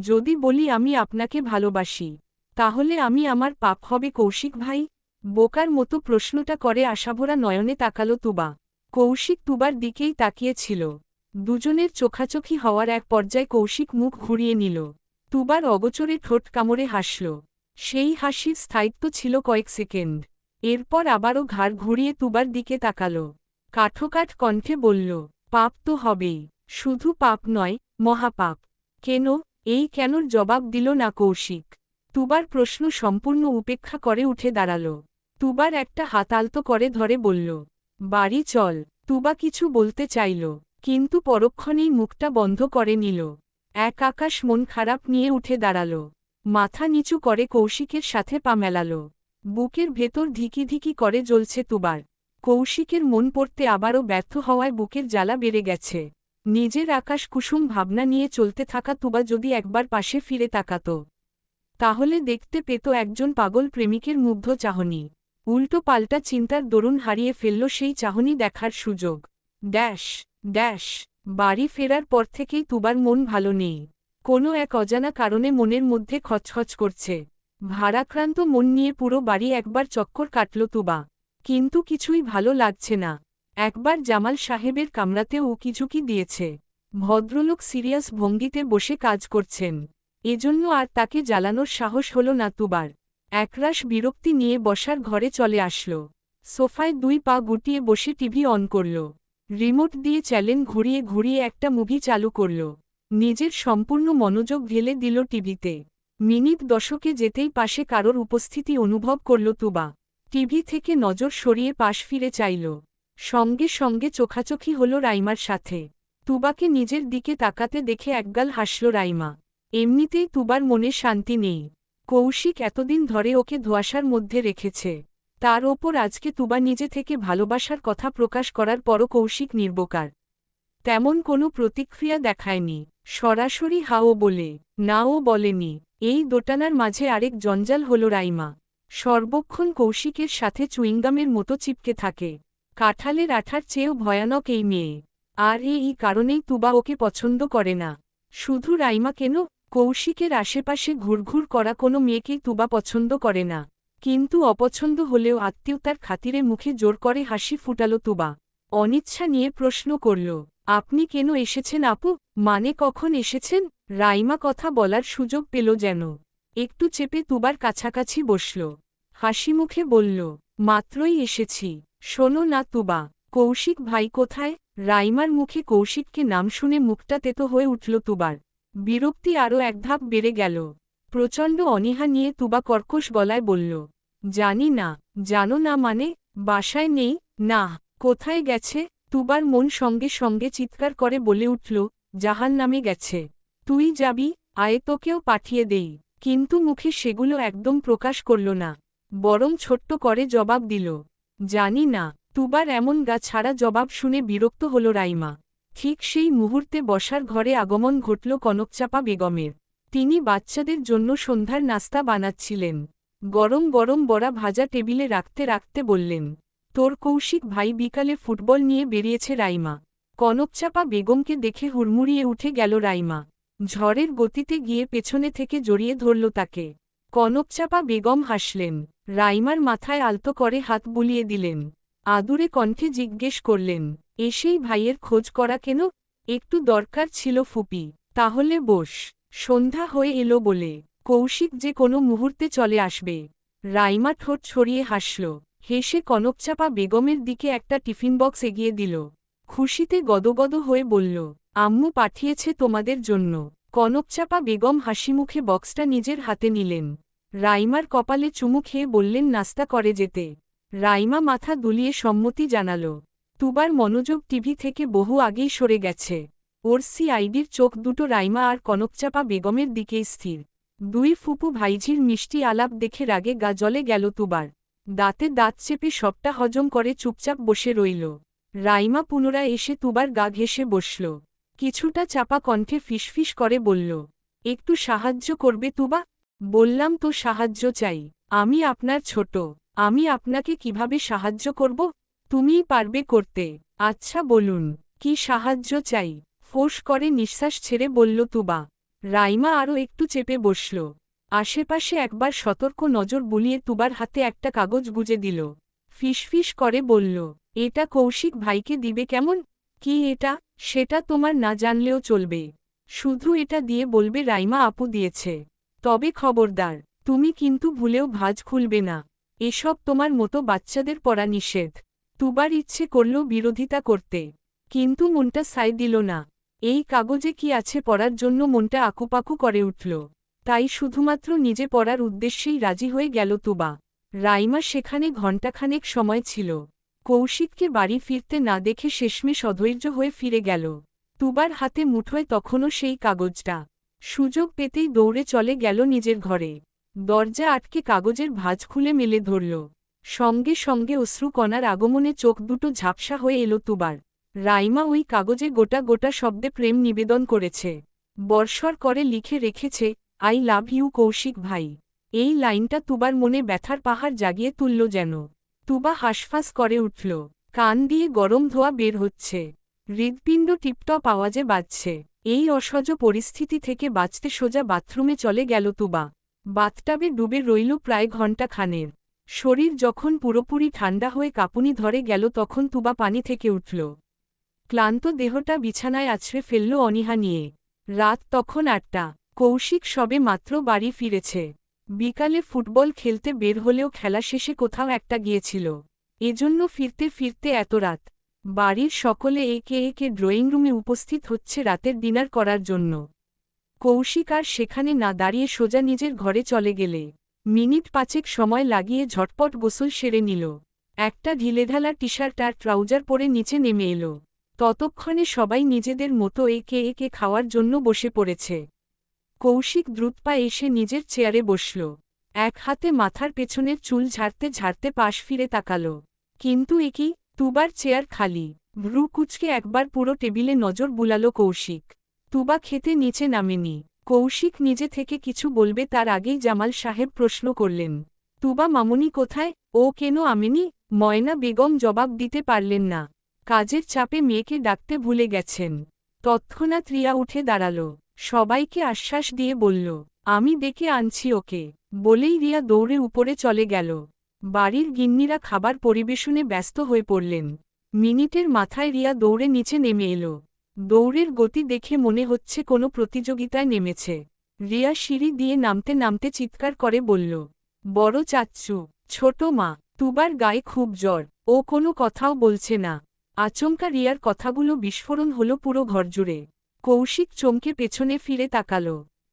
যদি বলি আমি আপনাকে ভালোবাসি, তাহলে আমি আমার পাপ হবে কৌশিক ভাই? বোকার মতো প্রশ্নটা করে আশাভরা নয়নে তাকালো তুবা। কৌশিক তুবার দিকেই তাকিয়েছিল। দুজনের চোখাচোখি হওয়ার এক পর্যায়ে কৌশিক মুখ ঘুরিয়ে নিল। তুবার অগোচরে ঠোঁট কামড়ে হাসল। সেই হাসির স্থায়িত্ব ছিল কয়েক সেকেন্ড। এরপর আবারও ঘাড় ঘুরিয়ে তুবার দিকে তাকাল। কাঠোকাঠ কণ্ঠে বলল, পাপ তো হবেই। শুধু পাপ নয়, মহাপাপ। কেন? এই কেনর জবাব দিল না কৌশিক। তুবার প্রশ্ন সম্পূর্ণ উপেক্ষা করে উঠে দাঁড়াল। তুবার একটা হাত আলতো করে ধরে বলল, বাড়ি চল। তুবা কিছু বলতে চাইল, কিন্তু পরক্ষণেই মুখটা বন্ধ করে নিল। এক আকাশ মন খারাপ নিয়ে উঠে দাঁড়াল। মাথা নিচু করে কৌশিকের সাথে পা মেলাল। বুকের ভেতর ধিকি ধিকি করে জ্বলছে তুবার। কৌশিকের মন পড়তে আবারও ব্যর্থ হওয়ায় বুকের জ্বালা বেড়ে গেছে। নিজের আকাশ কুসুম ভাবনা নিয়ে চলতে থাকা তুবা যদি একবার পাশে ফিরে তাকাত, তাহলে দেখতে পেত একজন পাগল প্রেমিকের মুগ্ধ চাহনি। উল্টো পাল্টা চিন্তার দরুন হারিয়ে ফেলল সেই চাহনি দেখার সুযোগ। ড্যাশ ড্যাশ বাড়ি ফেরার পর থেকেই তুবার মন ভালো নেই। কোনো এক অজানা কারণে মনের মধ্যে খচখচ করছে। ভারাক্রান্ত মন নিয়ে পুরো বাড়ি একবার চক্কর কাটল তুবা। কিন্তু কিছুই ভালো লাগছে না। একবার জামাল সাহেবের কামরাতেও উকিঝুঁকি দিয়েছে। ভদ্রলোক সিরিয়াস ভঙ্গিতে বসে কাজ করছেন। এজন্য আর তাকে জ্বালানোর সাহস হল না তুবার। একরাশ বিরক্তি নিয়ে বসার ঘরে চলে আসল। সোফায় দুই পা গুটিয়ে বসে টিভি অন করল। রিমোট দিয়ে চ্যালেন ঘুরিয়ে ঘুরিয়ে একটা মুভি চালু করল। নিজের সম্পূর্ণ মনোযোগ ঢেলে দিল টিভিতে। মিনিট দশকে যেতেই পাশে কারোর উপস্থিতি অনুভব করল তুবা। টিভি থেকে নজর সরিয়ে পাশ ফিরে চাইল। সঙ্গে সঙ্গে চোখাচোখি হল রাইমার সাথে। তুবাকে নিজের দিকে তাকাতে দেখে একগাল হাসল রাইমা। এমনিতেই তুবার মনে শান্তি নেই। কৌশিক এতদিন ধরে ওকে ধোয়াশার মধ্যে রেখেছে। তার ওপর আজকে তুবা নিজে থেকে ভালোবাসার কথা প্রকাশ করার পরও কৌশিক নির্বকার। তেমন কোনো প্রতিক্রিয়া দেখায়নি। সরাসরি হাও বলে নাও বলেনি। এই দোটানার মাঝে আরেক জঞ্জাল হল রাইমা। সর্বক্ষণ কৌশিকের সাথে চুইংগামের মতো চিপকে থাকে। কাঁঠালের আঠার চেয়েও ভয়ানক এই মেয়ে। আর এই কারণেই তুবা ওকে পছন্দ করে না। শুধু রাইমা কেন? কৌশিকের আশেপাশে ঘুরঘুর করা কোনো মেয়েকেই তুবা পছন্দ করে না। কিন্তু অপছন্দ হলেও আত্মীয়তার খাতিরে মুখে জোর করে হাসি ফুটালো তুবা। অনিচ্ছা নিয়ে প্রশ্ন করল, আপনি কেন এসেছেন আপু? মানে কখন এসেছেন? রাইমা কথা বলার সুযোগ পেল যেন। একটু চেপে তুবার কাছাকাছি বসল। হাসি মুখে বলল, মাত্রই এসেছি। শোনো না তুবা, কৌশিক ভাই কোথায়? রাইমার মুখে কৌশিককে নাম শুনে মুখটা তেতো হয়ে উঠল তুবার। বিরক্তি আরও এক ধাপ বেড়ে গেল। প্রচণ্ড অনীহা নিয়ে তুবা কর্কশ গলায় বলল, জানি না, জানো না মানে? বাসায় নেই? না, কোথায় গেছে? তুবার মন সঙ্গে সঙ্গে চিৎকার করে বলে উঠল, জাহান নামে গেছে। তুই যাবি, আয়ে তোকেও পাঠিয়ে দেই। কিন্তু মুখে সেগুলো একদম প্রকাশ করল না, বরং ছোট্ট করে জবাব দিল জানি না, তুবার এমন গা ছাড়া জবাব শুনে বিরক্ত হল রাইমা। ঠিক সেই মুহূর্তে বসার ঘরে আগমন ঘটল কনকচাপা বেগমের। তিনি বাচ্চাদের জন্য সন্ধ্যার নাস্তা বানাচ্ছিলেন। গরম গরম বড়া ভাজা টেবিলে রাখতে রাখতে বললেন, তোর কৌশিক ভাই বিকালে ফুটবল নিয়ে বেরিয়েছে রাইমা। কনকচাপা বেগমকে দেখে হুড়মুড়িয়ে উঠে গেল রাইমা। ঝড়ের গতিতে গিয়ে পেছনে থেকে জড়িয়ে ধরল তাকে। কনকচাপা বেগম হাসলেন রাইমার মাথায় আলতো করে হাত বুলিয়ে দিলেন। আদুরে কণ্ঠে জিজ্ঞেস করলেন এসেই ভাইয়ের খোঁজ করা কেন? একটু দরকার ছিল ফুপি। তাহলে বস, সন্ধ্যা হয়ে এলো বলে কৌশিক যে কোনো মুহূর্তে চলে আসবে। রাইমা ঠোঁট ছড়িয়ে হাসল। হেসে কনকচাপা বেগমের দিকে একটা টিফিন বক্স এগিয়ে দিল। খুশিতে গদগদ হয়ে বলল, আম্মু পাঠিয়েছে তোমাদের জন্য। কনকচাপা বেগম হাসিমুখে বক্সটা নিজের হাতে নিলেন। রাইমার কপালে চুমু খেয়ে বললেন, নাস্তা করে যেতে। রাইমা মাথা দুলিয়ে সম্মতি জানাল। তুবার মনোযোগ টিভি থেকে বহু আগেই সরে গেছে। ওর সিআইডির চোখ দুটো রাইমা আর কনকচাপা বেগমের দিকেই স্থির। দুই ফুপু ভাইঝির মিষ্টি আলাপ দেখে রাগে গা জলে গেল তুবার। দাঁতে দাঁত চেপে সবটা হজম করে চুপচাপ বসে রইল। রাইমা পুনরায় এসে তুবার গা ঘেসে বসল। কিছুটা চাপা কণ্ঠে ফিসফিস করে বলল, একটু সাহায্য করবে তুবা? বললাম, তো সাহায্য চাই। আমি আপনার ছোট। আমি আপনাকে কীভাবে সাহায্য করব? তুমিই পারবে করতে। আচ্ছা বলুন, কি সাহায্য চাই? ফোঁস করে নিঃশ্বাস ছেড়ে বলল, তুবা। রাইমা আরও একটু চেপে বসল। আশেপাশে একবার সতর্ক নজর বুলিয়ে তুবার হাতে একটা কাগজ গুজে দিল। ফিসফিস করে বলল, এটা কৌশিক ভাইকে দিবে কেমন? কি এটা? সেটা তোমার না জানলেও চলবে। শুধু এটা দিয়ে বলবে, রাইমা আপু দিয়েছে। তবে খবরদার, তুমি কিন্তু ভুলেও ভাজ খুলবে না। এসব তোমার মতো বাচ্চাদের পড়া নিষেধ। তুবার ইচ্ছে করল বিরোধিতা করতে। কিন্তু মনটা সাই দিল না। এই কাগজে কি আছে পড়ার জন্য মনটা আকুপাকু করে উঠল। তাই শুধুমাত্র নিজে পড়ার উদ্দেশ্যেই রাজি হয়ে গেল তুবা। রাইমা সেখানে ঘণ্টাখানেক সময় ছিল। কৌশিককে বাড়ি ফিরতে না দেখে শেষমেশ অধৈর্য হয়ে ফিরে গেল। তুবার হাতে মুঠোয় তখনও সেই কাগজটা। সুযোগ পেতেই দৌড়ে চলে গেল নিজের ঘরে। দরজা আটকে কাগজের ভাঁজ খুলে মেলে ধরল। সঙ্গে সঙ্গে অশ্রুকণার আগমনে চোখ দুটো ঝাপসা হয়ে এলো তুবার। রাইমা ওই কাগজে গোটা গোটা শব্দে প্রেম নিবেদন করেছে। বর্ষর করে লিখে রেখেছে, আই লাভ ইউ কৌশিক ভাই। এই লাইনটা তুবার মনে ব্যথার পাহাড় জাগিয়ে তুলল যেন। তুবা হাসফাস করে উঠল। কান দিয়ে গরম ধোয়া বের হচ্ছে। হৃদপিণ্ড টিপটপ আওয়াজে বাজছে। এই অসহজ পরিস্থিতি থেকে বাঁচতে সোজা বাথরুমে চলে গেল তুবা। বাথটাবে ডুবে রইল প্রায় ঘণ্টা খানের শরীর যখন পুরোপুরি ঠান্ডা হয়ে কাঁপুনি ধরে গেল তখন তুবা পানি থেকে উঠল। ক্লান্ত দেহটা বিছানায় আছড়ে ফেলল অনিহা নিয়ে। রাত তখন আটটা। কৌশিক সবে মাত্র বাড়ি ফিরেছে। বিকালে ফুটবল খেলতে বের হলেও খেলা শেষে কোথাও একটা গিয়েছিল। এজন্য ফিরতে ফিরতে এত রাত। বাড়ির সকলে একে একে ড্রয়িং রুমে উপস্থিত হচ্ছে রাতের ডিনার করার জন্য। কৌশিক আর সেখানে না দাঁড়িয়ে সোজা নিজের ঘরে চলে গেলে। মিনিট পাঁচেক সময় লাগিয়ে ঝটপট গোসল সেরে নিল। একটা ঢিলেঢালা টি শার্ট আর ট্রাউজার পরে নিচে নেমে এলো। ততক্ষণে সবাই নিজেদের মতো একে একে খাওয়ার জন্য বসে পড়েছে। কৌশিক দ্রুতপা এসে নিজের চেয়ারে বসল। এক হাতে মাথার পেছনের চুল ঝাড়তে ঝাড়তে পাশ ফিরে তাকাল। কিন্তু একই তুবার চেয়ার খালি, ভ্রু কুচকে একবার পুরো টেবিলে নজর বুলালো কৌশিক। তুবা খেতে নিচে নামেনি, কৌশিক নিজে থেকে কিছু বলবে তার আগেই জামাল সাহেব প্রশ্ন করলেন। তুবা, মামুনি কোথায়? ও কেন আমেনি? ময়না বেগম জবাব দিতে পারলেন না। কাজের চাপে মেয়েকে ডাকতে ভুলে গেছেন। তৎক্ষণাৎ রিয়া উঠে দাঁড়াল, সবাইকে আশ্বাস দিয়ে বলল, আমি ডেকে আনছি ওকে। বলেই রিয়া দৌড়ে উপরে চলে গেল। বাড়ির গিন্নিরা খাবার পরিবেশনে ব্যস্ত হয়ে পড়লেন। মিনিটের মাথায় রিয়া দৌড়ে নিচে নেমে এলো। দৌড়ের গতি দেখে মনে হচ্ছে কোনো প্রতিযোগিতায় নেমেছে। রিয়া সিঁড়ি দিয়ে নামতে নামতে চিৎকার করে বলল, বড় চাচ্চু, ছোট মা, তুবার গায়ে খুব জ্বর, ও কোনো কথাও বলছে না। আচমকা রিয়ার কথাগুলো বিস্ফোরণ হল পুরো ঘরজুড়ে। কৌশিক চমকে পেছনে ফিরে তাকাল।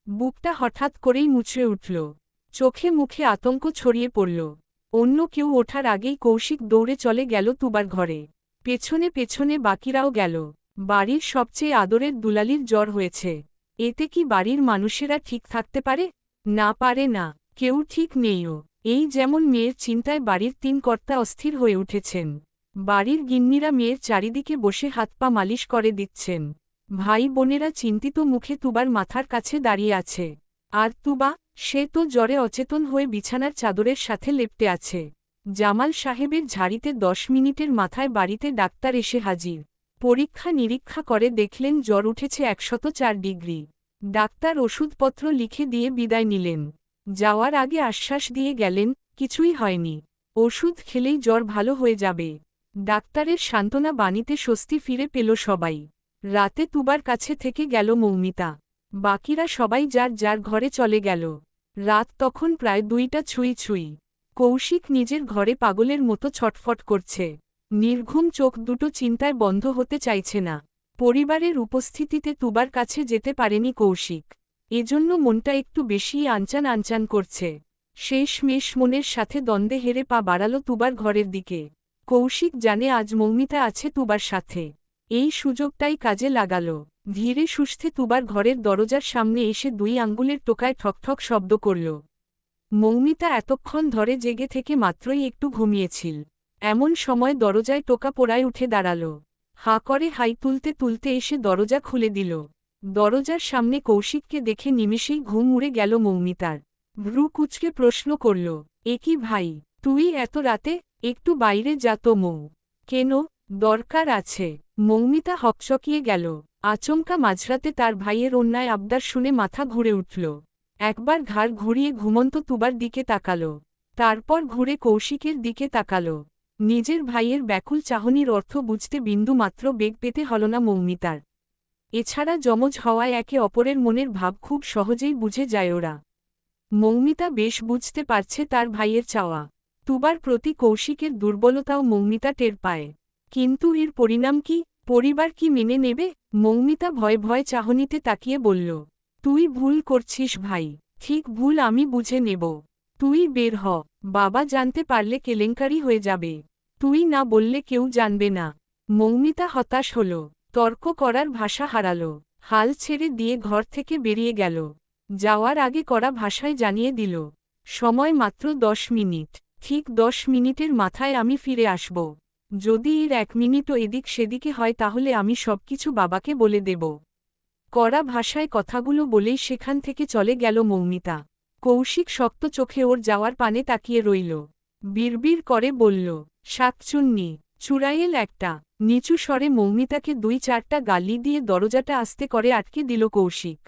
বুকটা হঠাৎ করেই মুছড়ে উঠল। চোখে মুখে আতঙ্ক ছড়িয়ে পড়ল। অন্য কেউ ওঠার আগেই কৌশিক দৌড়ে চলে গেল তুবার ঘরে। পেছনে পেছনে বাকিরাও গেল। বাড়ির সবচেয়ে আদরের দুলালির জ্বর হয়েছে। এতে কি বাড়ির মানুষেরা ঠিক থাকতে পারে? না পারে না। কেউ ঠিক নেইও। এই যেমন মেয়ের চিন্তায় বাড়ির তিন কর্তা অস্থির হয়ে উঠেছেন। বাড়ির গিন্নিরা মেয়ের চারিদিকে বসে হাত পা মালিশ করে দিচ্ছেন। ভাই বোনেরা চিন্তিত মুখে তুবার মাথার কাছে দাঁড়িয়ে আছে। আর তুবা সে তো জ্বরে অচেতন হয়ে বিছানার চাদরের সাথে লেপটে আছে। জামাল সাহেবের ঝাড়িতে দশ মিনিটের মাথায় বাড়িতে ডাক্তার এসে হাজির। পরীক্ষা নিরীক্ষা করে দেখলেন জ্বর উঠেছে একশত চার ডিগ্রি। ডাক্তার ওষুধপত্র লিখে দিয়ে বিদায় নিলেন। যাওয়ার আগে আশ্বাস দিয়ে গেলেন, কিছুই হয়নি। ওষুধ খেলেই জ্বর ভালো হয়ে যাবে। ডাক্তারের সান্ত্বনা বাণীতে স্বস্তি ফিরে পেল সবাই। রাতে তুবার কাছে থেকে গেল মৌমিতা। বাকিরা সবাই যার যার ঘরে চলে গেল। রাত তখন প্রায় দুইটা ছুঁই ছুঁই। কৌশিক নিজের ঘরে পাগলের মতো ছটফট করছে। নির্ঘুম চোখ দুটো চিন্তায় বন্ধ হতে চাইছে না। পরিবারের উপস্থিতিতে তুবার কাছে যেতে পারেনি কৌশিক। এজন্য মনটা একটু বেশিই আনচান আনচান করছে। শেষ মেষ মনের সাথে দ্বন্দ্বে হেরে পা বাড়ালো তুবার ঘরের দিকে। কৌশিক জানে আজ মৌমিতা আছে তুবার সাথে। এই সুযোগটাই কাজে লাগাল। ধীরে সুস্থে তুবার ঘরের দরজার সামনে এসে দুই আঙ্গুলের টোকায় ঠকঠক শব্দ করল। মৌমিতা এতক্ষণ ধরে জেগে থেকে মাত্রই একটু ঘুমিয়েছিল। এমন সময় দরজায় টোকা পোড়ায় উঠে দাঁড়াল। হা করে হাই তুলতে তুলতে এসে দরজা খুলে দিল। দরজার সামনে কৌশিককে দেখে নিমেষেই ঘুম উড়ে গেল মৌমিতার। ভ্রু কুচকে প্রশ্ন করল, এ কি ভাই? তুই এত রাতে একটু বাইরে যা তো মৌ। কেন? দরকার আছে। মৌমিতা হকচকিয়ে গেল। আচমকা মাঝরাতে তার ভাইয়ের অন্যায় আবদার শুনে মাথা ঘুরে উঠল। একবার ঘাড় ঘুরিয়ে ঘুমন্ত তুবার দিকে তাকাল। তারপর ঘুরে কৌশিকের দিকে তাকাল। নিজের ভাইয়ের ব্যাকুল চাহনির অর্থ বুঝতে বিন্দু মাত্র বেগ পেতে হল না মৌমিতার। এছাড়া যমজ হওয়ায় একে অপরের মনের ভাব খুব সহজেই বুঝে যায় ওরা। মৌমিতা বেশ বুঝতে পারছে তার ভাইয়ের চাওয়া। তুবার প্রতি কৌশিকের দুর্বলতাও মৌমিতা টের পায়। কিন্তু এর পরিণাম কি? পরিবার কি মেনে নেবে? মৌমিতা ভয় ভয় চাহনিতে তাকিয়ে বলল, তুই ভুল করছিস ভাই। ঠিক ভুল আমি বুঝে নেব। তুই বের হ। বাবা জানতে পারলে কেলেঙ্কারি হয়ে যাবে। তুই না বললে কেউ জানবে না। মৌমিতা হতাশ হল, তর্ক করার ভাষা হারাল, হাল ছেড়ে দিয়ে ঘর থেকে বেরিয়ে গেল। যাওয়ার আগে করা ভাষায় জানিয়ে দিল, সময় মাত্র দশ মিনিট। ঠিক দশ মিনিটের মাথায় আমি ফিরে আসব। যদি এর এক মিনিটও এদিক সেদিকে হয় তাহলে আমি সবকিছু বাবাকে বলে দেব। কড়া ভাষায় কথাগুলো বলেই সেখান থেকে চলে গেল মৌমিতা। কৌশিক শক্ত চোখে ওর যাওয়ার পানে তাকিয়ে রইল। বিড়বিড় করে বলল শাকচুন্নি চুড়াইয়েল একটা। নিচু স্বরে মৌমিতাকে দুই চারটা গালি দিয়ে দরজাটা আস্তে করে আটকে দিল কৌশিক।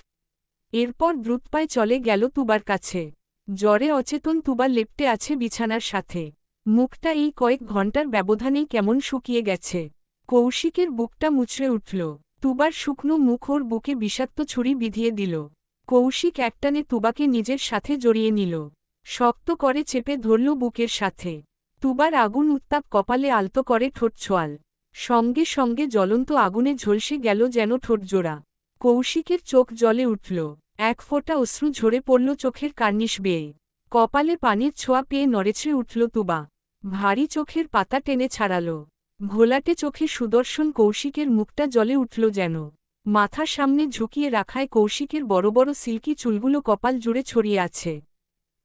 এরপর দ্রুতপায় চলে গেল তুবার কাছে। জ্বরে অচেতন তুবা লেপটে আছে বিছানার সাথে। মুখটা এই কয়েক ঘণ্টার ব্যবধানেই কেমন শুকিয়ে গেছে। কৌশিকের বুকটা মুচড়ে উঠল। তুবার শুকনো মুখ ওর বুকে বিষাক্ত ছুরি বিধিয়ে দিল। কৌশিক একটানে তুবাকে নিজের সাথে জড়িয়ে নিল। শক্ত করে চেপে ধরল বুকের সাথে। তুবার আগুন উত্তাপ কপালে আলতো করে ঠোঁট ছোয়াল। সঙ্গে সঙ্গে জ্বলন্ত আগুনে ঝলসে গেল যেন ঠোঁটজোড়া কৌশিকের চোখ জলে উঠল। এক ফোঁটা অশ্রু ঝরে পড়ল চোখের কার্নিশ বেয়ে। কপালে পানির ছোঁয়া পেয়ে নড়েছে উঠল তুবা। ভারী চোখের পাতা টেনে ছাড়াল। ঘোলাটে চোখে সুদর্শন কৌশিকের মুখটা জলে উঠল যেন। মাথার সামনে ঝুঁকিয়ে রাখায় কৌশিকের বড় বড় সিল্কি চুলগুলো কপাল জুড়ে ছড়িয়ে আছে।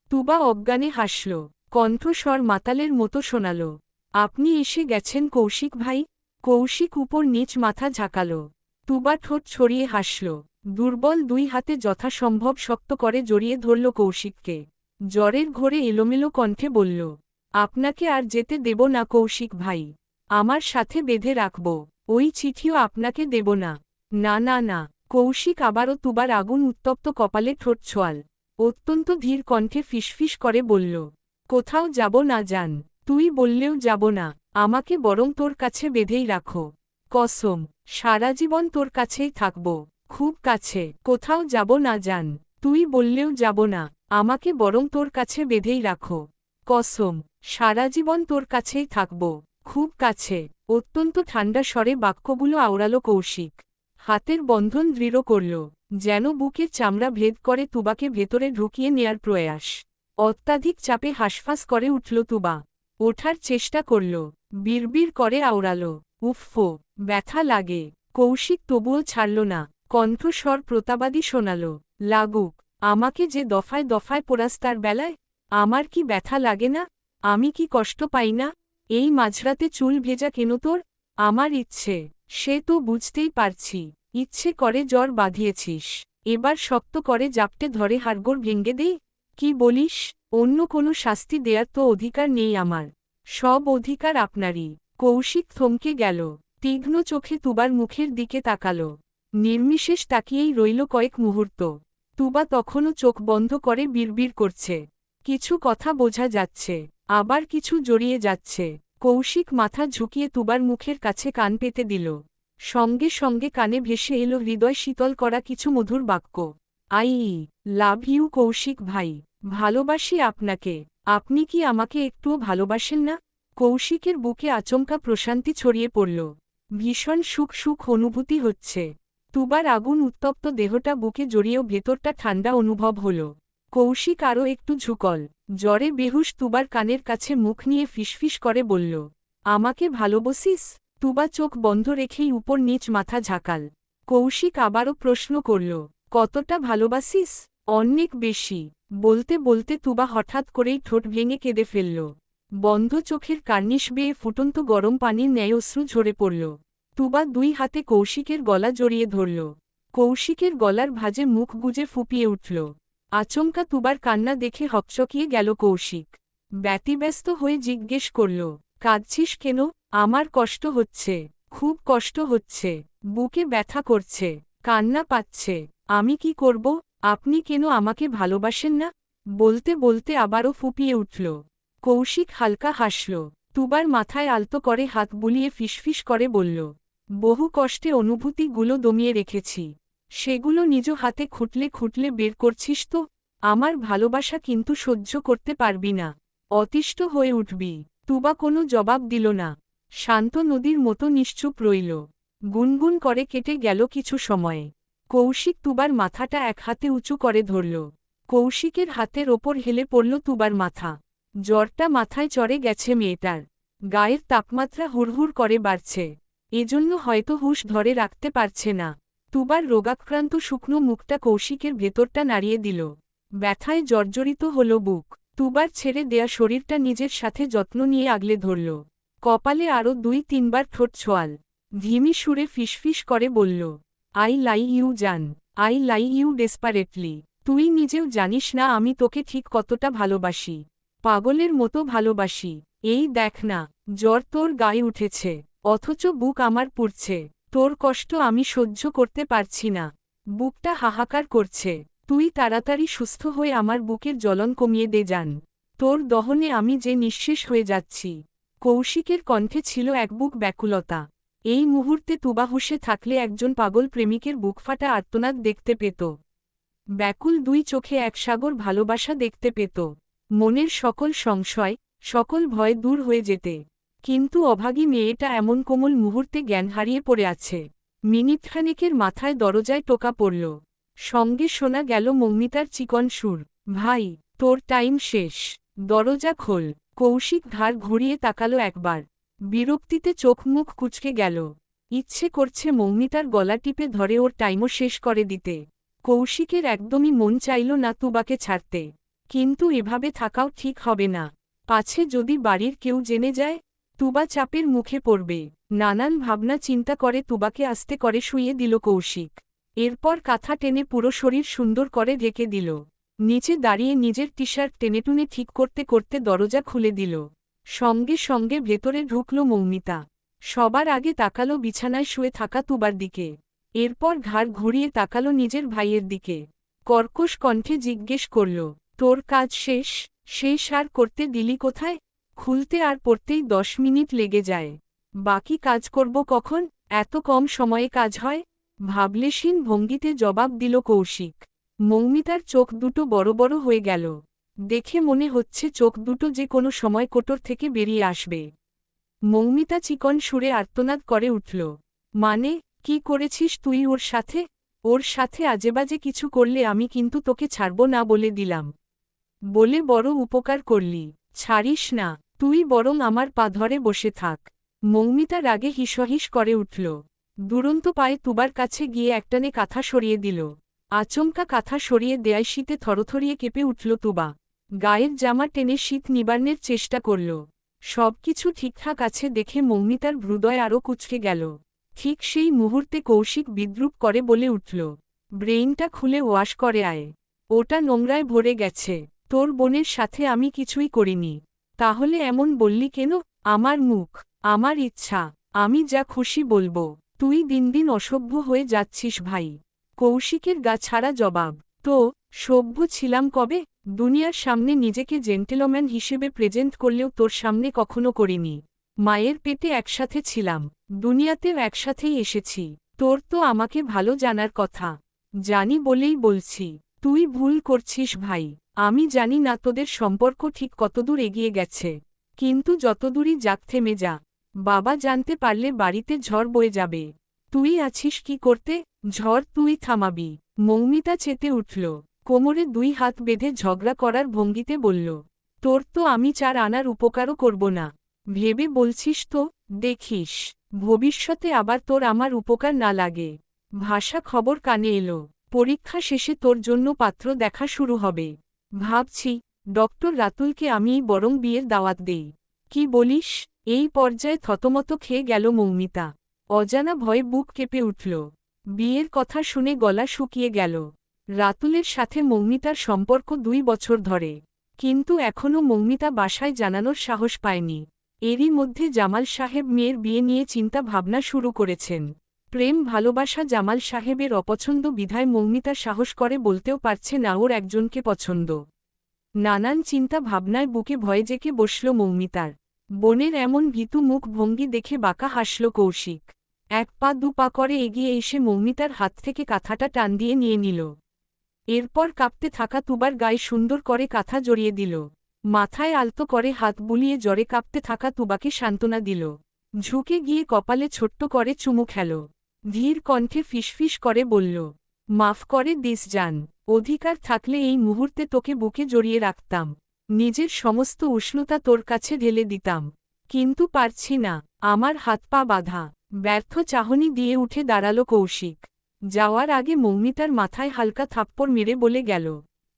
তুবা অজ্ঞানে হাসল। কণ্ঠস্বর মাতালের মতো শোনাল। আপনি এসে গেছেন কৌশিক ভাই? কৌশিক উপর নিচ মাথা ঝাঁকাল। তুবা ঠোঁট ছড়িয়ে হাসল। দুর্বল দুই হাতে যথাসম্ভব শক্ত করে জড়িয়ে ধরল কৌশিককে। জ্বরের ঘোরে এলোমেলো কণ্ঠে বলল আপনাকে আর যেতে দেব না, কৌশিক ভাই। আমার সাথে বেঁধে রাখব। ওই চিঠিও আপনাকে দেব না। না না না। কৌশিক আবারও তুবার আগুন উত্তপ্ত কপালে ঠোঁট ছোয়াল। অত্যন্ত ধীর কণ্ঠে ফিসফিস করে বলল, কোথাও যাব না যান তুই বললেও যাব না। আমাকে বরং তোর কাছে বেঁধেই রাখো। কসম, সারা জীবন তোর কাছেই থাকব। খুব কাছে। কোথাও যাব না যান তুই বললেও যাব না। আমাকে বরং তোর কাছে বেঁধেই রাখো। কসম সারা জীবন তোর কাছেই থাকব, খুব কাছে। অত্যন্ত ঠান্ডা স্বরে বাক্যগুলো আওড়ালো কৌশিক। হাতের বন্ধন দৃঢ় করল, যেন বুকের চামড়া ভেদ করে তুবাকে ভেতরে ঢুকিয়ে নেয়ার প্রয়াস। অত্যাধিক চাপে হাসফাস করে উঠল তুবা। ওঠার চেষ্টা করল, বিড়বিড় করে আওড়াল উফফো ব্যথা লাগে। কৌশিক তবুও ছাড়ল না, কণ্ঠস্বর প্রতাবাদী শোনাল, লাগুক, আমাকে যে দফায় দফায় পোড়াস তার বেলায়, আমার কি ব্যথা লাগে না? আমি কি কষ্ট পাই না? এই মাঝরাতে চুল ভেজা কেন তোর? আমার ইচ্ছে। সে তো বুঝতেই পারছি। ইচ্ছে করে জ্বর বাঁধিয়েছিস। এবার শক্ত করে জাপটে ধরে হাড়গোড় ভেঙ্গে দেই কি বলিস? অন্য কোনো শাস্তি দেয়ার তো অধিকার নেই আমার। সব অধিকার আপনারই। কৌশিক থমকে গেল। তীক্ষ্ণ চোখে তুবার মুখের দিকে তাকাল। নির্মিশেষ তাকিয়েই রইল কয়েক মুহূর্ত। তুবা তখনও চোখ বন্ধ করে বিড়বিড় করছে। কিছু কথা বোঝা যাচ্ছে। আবার কিছু জড়িয়ে যাচ্ছে। কৌশিক মাথা ঝুঁকিয়ে তুবার মুখের কাছে কান পেতে দিল। সঙ্গে সঙ্গে কানে ভেসে এলো হৃদয় শীতল করা কিছু মধুর বাক্য। আই, লাভ ইউ কৌশিক ভাই, ভালোবাসি আপনাকে। আপনি কি আমাকে একটুও ভালোবাসেন না? কৌশিকের বুকে আচমকা প্রশান্তি ছড়িয়ে পড়ল। ভীষণ সুখ সুখ অনুভূতি হচ্ছে। তুবার আগুন উত্তপ্ত দেহটা বুকে জড়িয়েও ভেতরটা ঠান্ডা অনুভব হল। কৌশিক আরও একটু ঝুকল। জ্বরে বেহুশ তুবার কানের কাছে মুখ নিয়ে ফিসফিস করে বলল, আমাকে ভালোবসিস? তুবা চোখ বন্ধ রেখেই উপর নিচ মাথা ঝাঁকাল। কৌশিক আবারও প্রশ্ন করল, কতটা ভালোবাসিস? অনেক বেশি। বলতে বলতে তুবা হঠাৎ করেই ঠোঁট ভেঙে কেঁদে ফেলল। বন্ধ চোখের কার্নিশ বেয়ে ফুটন্ত গরম পানির ন্যায় অশ্রু ঝরে পড়ল। তুবা দুই হাতে কৌশিকের গলা জড়িয়ে ধরল। কৌশিকের গলার ভাজে মুখ গুজে ফুপিয়ে উঠল। আচমকা তুবার কান্না দেখে হকচকিয়ে গেল কৌশিক। ব্যতিব্যস্ত হয়ে জিজ্ঞেস করল, কাঁদছিস কেন? আমার কষ্ট হচ্ছে, খুব কষ্ট হচ্ছে, বুকে ব্যথা করছে, কান্না পাচ্ছে, আমি কি করব? আপনি কেন আমাকে ভালোবাসেন না? বলতে বলতে আবারও ফুপিয়ে উঠল। কৌশিক হালকা হাসল, তুবার মাথায় আলতো করে হাত বুলিয়ে ফিসফিস করে বলল, বহু কষ্টে অনুভূতিগুলো দমিয়ে রেখেছি সেগুলো নিজ হাতে খুঁটলে খুঁটলে বের করছিস তো, আমার ভালোবাসা কিন্তু সহ্য করতে পারবি না। অতিষ্ঠ হয়ে উঠবি। তুবা কোনো জবাব দিল না। শান্ত নদীর মতো নিশ্চুপ রইল। গুনগুন করে কেটে গেল কিছু সময়ে। কৌশিক তুবার মাথাটা এক হাতে উঁচু করে ধরল। কৌশিকের হাতের ওপর হেলে পড়ল তুবার মাথা। জ্বরটা মাথায় চড়ে গেছে মেয়েটার। গায়ের তাপমাত্রা হুড়হুড় করে বাড়ছে। এজন্য হয়তো হুশ ধরে রাখতে পারছে না। তুবার রোগাক্রান্ত শুকনো মুখটা কৌশিকের ভেতরটা নাড়িয়ে দিল। ব্যথায় জর্জরিত হল বুক। তুবার ছেড়ে দেয়া শরীরটা নিজের সাথে যত্ন নিয়ে আগলে ধরল। কপালে আরও দুই তিনবার ঠোঁট ছোয়াল। ধিমি সুরে ফিসফিস করে বলল, আই লাই ইউ জান, আই লাই ইউ ডেসপারেটলি। তুই নিজেও জানিস না আমি তোকে ঠিক কতটা ভালোবাসি। পাগলের মতো ভালোবাসি। এই দেখ না, জ্বর তোর গায়ে উঠেছে, অথচ বুক আমার পুড়ছে। তোর কষ্ট আমি সহ্য করতে পারছি না। বুকটা হাহাকার করছে। তুই তাড়াতাড়ি সুস্থ হয়ে আমার বুকের জ্বলন কমিয়ে দে যান তোর দহনে আমি যে নিঃশেষ হয়ে যাচ্ছি। কৌশিকের কণ্ঠে ছিল এক বুক ব্যাকুলতা। এই মুহূর্তে তুবাহুসে থাকলে একজন পাগল প্রেমিকের বুকফাটা আর্তনাদ দেখতে পেত। ব্যাকুল দুই চোখে এক সাগর ভালোবাসা দেখতে পেত। মনের সকল সংশয়, সকল ভয় দূর হয়ে যেতে। কিন্তু অভাগী মেয়েটা এমন কোমল মুহূর্তে জ্ঞান হারিয়ে পড়ে আছে। মিনিটখানেকের মাথায় দরজায় টোকা পড়ল। সঙ্গে শোনা গেল মৌমিতার চিকন সুর, ভাই, তোর টাইম শেষ। দরজা খোল। কৌশিক ধার ঘুরিয়ে তাকালো একবার। বিরক্তিতে চোখ মুখ কুচকে গেল। ইচ্ছে করছে মৌমিতার গলা টিপে ধরে ওর টাইমও শেষ করে দিতে। কৌশিকের একদমই মন চাইল না তুবাকে ছাড়তে। কিন্তু এভাবে থাকাও ঠিক হবে না। পাছে যদি বাড়ির কেউ জেনে যায় তুবা চাপের মুখে পড়বে। নানান ভাবনা চিন্তা করে তুবাকে আস্তে করে শুয়ে দিল কৌশিক। এরপর কাঁথা টেনে পুরো শরীর সুন্দর করে ঢেকে দিল। নিচে দাঁড়িয়ে নিজের টি শার্ট টেনেটুনে ঠিক করতে করতে দরজা খুলে দিল। সঙ্গে সঙ্গে ভেতরে ঢুকল মৌমিতা। সবার আগে তাকালো বিছানায় শুয়ে থাকা তুবার দিকে। এরপর ঘাড় ঘুরিয়ে তাকালো নিজের ভাইয়ের দিকে। কর্কশ কণ্ঠে জিজ্ঞেস করল, তোর কাজ শেষ? শেষ আর করতে দিলি কোথায়? খুলতে আর পড়তেই দশ মিনিট লেগে যায়। বাকি কাজ করব কখন? এত কম সময়ে কাজ হয়? ভাবলেশীন ভঙ্গিতে জবাব দিল কৌশিক। মৌমিতার চোখ দুটো বড় বড় হয়ে গেল। দেখে মনে হচ্ছে চোখ দুটো যে কোনো সময় কোটর থেকে বেরিয়ে আসবে। মৌমিতা চিকন সুরে আর্তনাদ করে উঠল। মানে কি করেছিস তুই ওর সাথে? ওর সাথে আজেবাজে কিছু করলে আমি কিন্তু তোকে ছাড়ব না বলে দিলাম। বলে বড় উপকার করলি। ছাড়িস না। তুই বরং আমার পা ধরে বসে থাক। মৌমিতা রাগে হিসহিস করে উঠল। দুরন্ত পায়ে তুবার কাছে গিয়ে একটানে কাঁথা সরিয়ে দিল। আচমকা কাঁথা সরিয়ে দেয়ায় শীতে থরথরিয়ে কেঁপে উঠল তুবা। গায়ের জামা টেনে শীত নিবারণের চেষ্টা করল। সবকিছু ঠিকঠাক আছে দেখে মৌমিতার হৃদয় আরও কুচকে গেল। ঠিক সেই মুহূর্তে কৌশিক বিদ্রুপ করে বলে উঠল, ব্রেইনটা খুলে ওয়াশ করে আয়। ওটা নোংরায় ভরে গেছে। তোর বোনের সাথে আমি কিছুই করিনি। তাহলে এমন বললি কেন? আমার মুখ, আমার ইচ্ছা, আমি যা খুশি বলব। তুই দিন দিন অসভ্য হয়ে যাচ্ছিস ভাই। কৌশিকের গা ছাড়া জবাব। তো, সভ্য ছিলাম কবে? দুনিয়ার সামনে নিজেকে জেন্টেলম্যান হিসেবে প্রেজেন্ট করলেও তোর সামনে কখনো করিনি। মায়ের পেটে একসাথে ছিলাম। দুনিয়াতেও একসাথেই এসেছি। তোর তো আমাকে ভালো জানার কথা। জানি বলেই বলছি। তুই ভুল করছিস ভাই। আমি জানি না তোদের সম্পর্ক ঠিক কতদূর এগিয়ে গেছে। কিন্তু যতদূরই যাক থেমে যা। বাবা জানতে পারলে বাড়িতে ঝড় বয়ে যাবে। তুই আছিস কি করতে? ঝড় তুই থামাবি। মৌমিতা চেতে উঠল। কোমরে দুই হাত বেঁধে ঝগড়া করার ভঙ্গিতে বলল, তোর তো আমি চার আনার উপকারও করব না। ভেবে বলছিস তো, দেখিস, ভবিষ্যতে আবার তোর আমার উপকার না লাগে। ভাষা খবর কানে এলো। পরীক্ষা শেষে তোর জন্য পাত্র দেখা শুরু হবে। ভাবছি, ডক্টর রাতুলকে আমি বরং বিয়ের দাওয়াত দেই। কি বলিস? এই পর্যায়ে থতমত খেয়ে গেল মৌমিতা। অজানা ভয়ে বুক কেঁপে উঠল। বিয়ের কথা শুনে গলা শুকিয়ে গেল। রাতুলের সাথে মৌমিতার সম্পর্ক দুই বছর ধরে। কিন্তু এখনও মৌমিতা বাসায় জানানোর সাহস পায়নি। এরই মধ্যে জামাল সাহেব মেয়ের বিয়ে নিয়ে চিন্তা ভাবনা শুরু করেছেন। প্রেম, ভালোবাসা জামাল সাহেবের অপছন্দ বিধায় মৌমিতা সাহস করে বলতেও পারছে না ওর একজনকে পছন্দ। নানান চিন্তা ভাবনায় বুকে ভয়ে জেকে বসল মৌমিতার। বোনের এমন ভীতু মুখ ভঙ্গি দেখে বাঁকা হাসল কৌশিক। এক পা দু পা করে এগিয়ে এসে মৌমিতার হাত থেকে কাঁথাটা টান দিয়ে নিয়ে নিল। এরপর কাঁপতে থাকা তুবার গায়ে সুন্দর করে কাঁথা জড়িয়ে দিল। মাথায় আলতো করে হাত বুলিয়ে জ্বরে কাঁপতে থাকা তুবাকে সান্ত্বনা দিল। ঝুঁকে গিয়ে কপালে ছোট্ট করে চুমু খেল। ধীর কণ্ঠে ফিসফিস করে বলল, মাফ করে দিস যান অধিকার থাকলে এই মুহূর্তে তোকে বুকে জড়িয়ে রাখতাম। নিজের সমস্ত উষ্ণতা তোর কাছে ঢেলে দিতাম। কিন্তু পারছি না, আমার হাত পা বাধা। ব্যর্থ চাহনি দিয়ে উঠে দাঁড়াল কৌশিক। যাওয়ার আগে মৌমিতার মাথায় হালকা থাপ্পড় মেরে বলে গেল,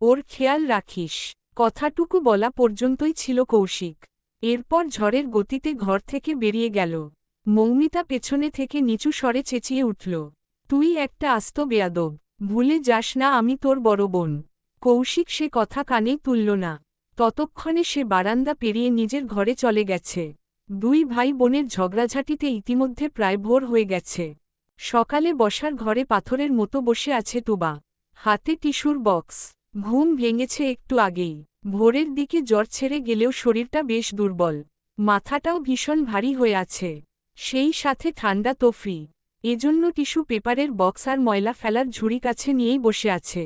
ওর খেয়াল রাখিস, কথাটুকু বলা পর্যন্তই ছিল কৌশিক। এরপর ঝড়ের গতিতে ঘর থেকে বেরিয়ে গেল। মৌমিতা পেছনে থেকে নিচু স্বরে চেঁচিয়ে উঠল, তুই একটা আস্ত বেয়াদব, ভুলে যাস না আমি তোর বড় বোন। কৌশিক সে কথা কানেই তুলল না। ততক্ষণে সে বারান্দা পেরিয়ে নিজের ঘরে চলে গেছে। দুই ভাই বোনের ঝগড়াঝাটিতে ইতিমধ্যে প্রায় ভোর হয়ে গেছে। সকালে বসার ঘরে পাথরের মতো বসে আছে তুবা। হাতে টিস্যুর বক্স। ঘুম ভেঙেছে একটু আগেই। ভোরের দিকে জ্বর ছেড়ে গেলেও শরীরটা বেশ দুর্বল। মাথাটাও ভীষণ ভারী হয়ে আছে। সেই সাথে ঠান্ডা তো ফ্রি এজন্য টিস্যু পেপারের বক্স আর ময়লা ফেলার ঝুড়ি কাছে নিয়েই বসে আছে।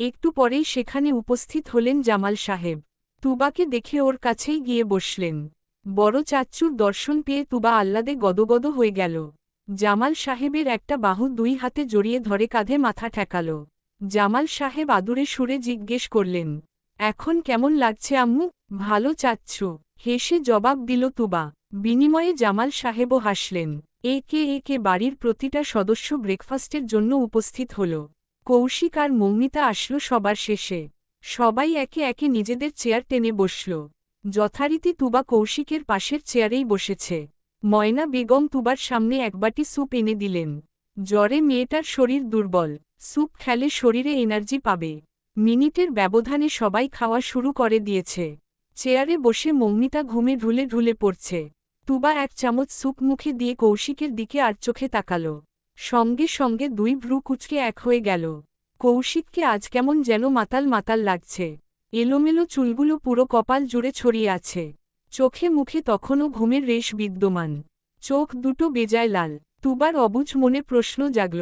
একটু পরেই সেখানে উপস্থিত হলেন জামাল সাহেব। তুবাকে দেখে ওর কাছেই গিয়ে বসলেন। বড় চাচ্চুর দর্শন পেয়ে তুবা আহ্লাদে গদগদ হয়ে গেল। জামাল সাহেবের একটা বাহু দুই হাতে জড়িয়ে ধরে কাঁধে মাথা ঠেকাল। জামাল সাহেব আদুরে সুরে জিজ্ঞেস করলেন এখন কেমন লাগছে আম্মু? ভালো চাচ্ছু। হেসে জবাব দিল তুবা। বিনিময়ে জামাল সাহেবও হাসলেন। একে একে বাড়ির প্রতিটা সদস্য ব্রেকফাস্টের জন্য উপস্থিত হল। কৌশিক আর মৌমিতা আসল সবার শেষে। সবাই একে একে নিজেদের চেয়ার টেনে বসল। যথারীতি তুবা কৌশিকের পাশের চেয়ারেই বসেছে। ময়না বেগম তুবার সামনে একবাটি স্যুপ এনে দিলেন। জ্বরে মেয়েটার শরীর দুর্বল। স্যুপ খেলে শরীরে এনার্জি পাবে। মিনিটের ব্যবধানে সবাই খাওয়া শুরু করে দিয়েছে। চেয়ারে বসে মৌমিতা ঘুমে ঢুলে ঢুলে পড়ছে। তুবা এক চামচ স্যুপ মুখে দিয়ে কৌশিকের দিকে আর চোখে তাকাল। সঙ্গে সঙ্গে দুই ভ্রু কুচকে এক হয়ে গেল। কৌশিককে আজ কেমন যেন মাতাল মাতাল লাগছে। এলোমেলো চুলগুলো পুরো কপাল জুড়ে ছড়িয়ে আছে। চোখে মুখে তখনও ঘুমের রেশ বিদ্যমান। চোখ দুটো বেজায় লাল। তুবার অবুঝ মনে প্রশ্ন জাগল,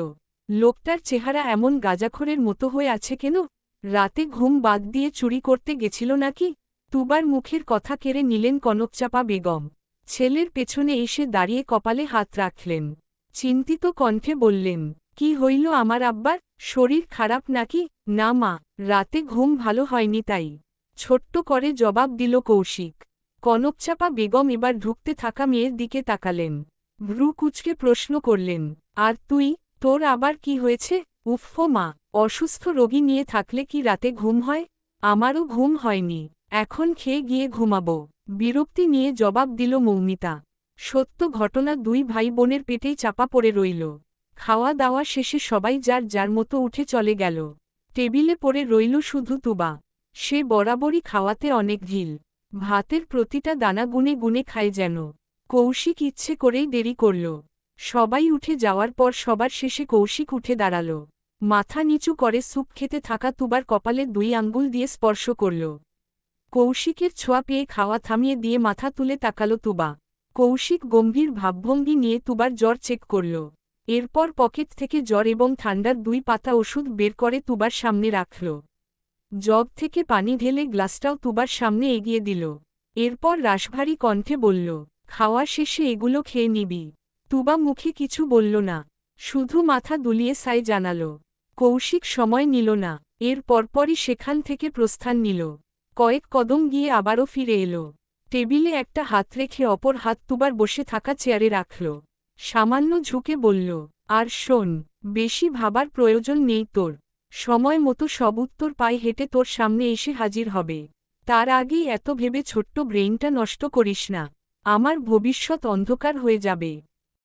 লোকটার চেহারা এমন গাজাখরের মতো হয়ে আছে কেন? রাতে ঘুম বাদ দিয়ে চুরি করতে গেছিল নাকি? তুবার মুখের কথা কেড়ে নিলেন কনকচাপা বেগম। ছেলের পেছনে এসে দাঁড়িয়ে কপালে হাত রাখলেন। চিন্তিত কণ্ঠে বললেন, কি হইল আমার আব্বার? শরীর খারাপ নাকি? না মা, রাতে ঘুম ভালো হয়নি তাই। ছোট্ট করে জবাব দিল কৌশিক। কনকচাপা বেগম এবার ঢুকতে থাকা মেয়ের দিকে তাকালেন। ভ্রু কুচকে প্রশ্ন করলেন, আর তুই? তোর আবার কি হয়েছে? উফো মা অসুস্থ রোগী নিয়ে থাকলে কি রাতে ঘুম হয়? আমারও ঘুম হয়নি। এখন খেয়ে গিয়ে ঘুমাবো। বিরক্তি নিয়ে জবাব দিল মৌমিতা। সত্য ঘটনা দুই ভাই বোনের পেটেই চাপা পড়ে রইল। খাওয়া দাওয়া শেষে সবাই যার যার মতো উঠে চলে গেল। টেবিলে পড়ে রইল শুধু তুবা। সে বরাবরই খাওয়াতে অনেক ঢিল। ভাতের প্রতিটা দানা গুনে গুনে খায় যেন। কৌশিক ইচ্ছে করেই দেরি করল। সবাই উঠে যাওয়ার পর সবার শেষে কৌশিক উঠে দাঁড়াল। মাথা নিচু করে স্যুপ খেতে থাকা তুবার কপালে দুই আঙ্গুল দিয়ে স্পর্শ করল। কৌশিকের ছোঁয়া পেয়ে খাওয়া থামিয়ে দিয়ে মাথা তুলে তাকাল তুবা। কৌশিক গম্ভীর ভাবভঙ্গি নিয়ে তুবার জ্বর চেক করল। এরপর পকেট থেকে জ্বর এবং ঠান্ডার দুই পাতা ওষুধ বের করে তুবার সামনে রাখল। জগ থেকে পানি ঢেলে গ্লাসটাও তুবার সামনে এগিয়ে দিল। এরপর রাশভারী কণ্ঠে বলল, খাওয়া শেষে এগুলো খেয়ে নিবি। তুবা মুখে কিছু বলল না। শুধু মাথা দুলিয়ে সাই জানাল কৌশিক সময় নিল না, এর পরপরই সেখান থেকে প্রস্থান নিল। কয়েক কদম গিয়ে আবারও ফিরে এলো। টেবিলে একটা হাত রেখে অপর হাত তুবার বসে থাকা চেয়ারে রাখল। সামান্য ঝুঁকে বলল, আর শোন, বেশি ভাবার প্রয়োজন নেই তোর। সময় মতো সব উত্তর পায়ে হেঁটে তোর সামনে এসে হাজির হবে। তার আগেই এত ভেবে ছোট্ট ব্রেইনটা নষ্ট করিস না। আমার ভবিষ্যৎ অন্ধকার হয়ে যাবে।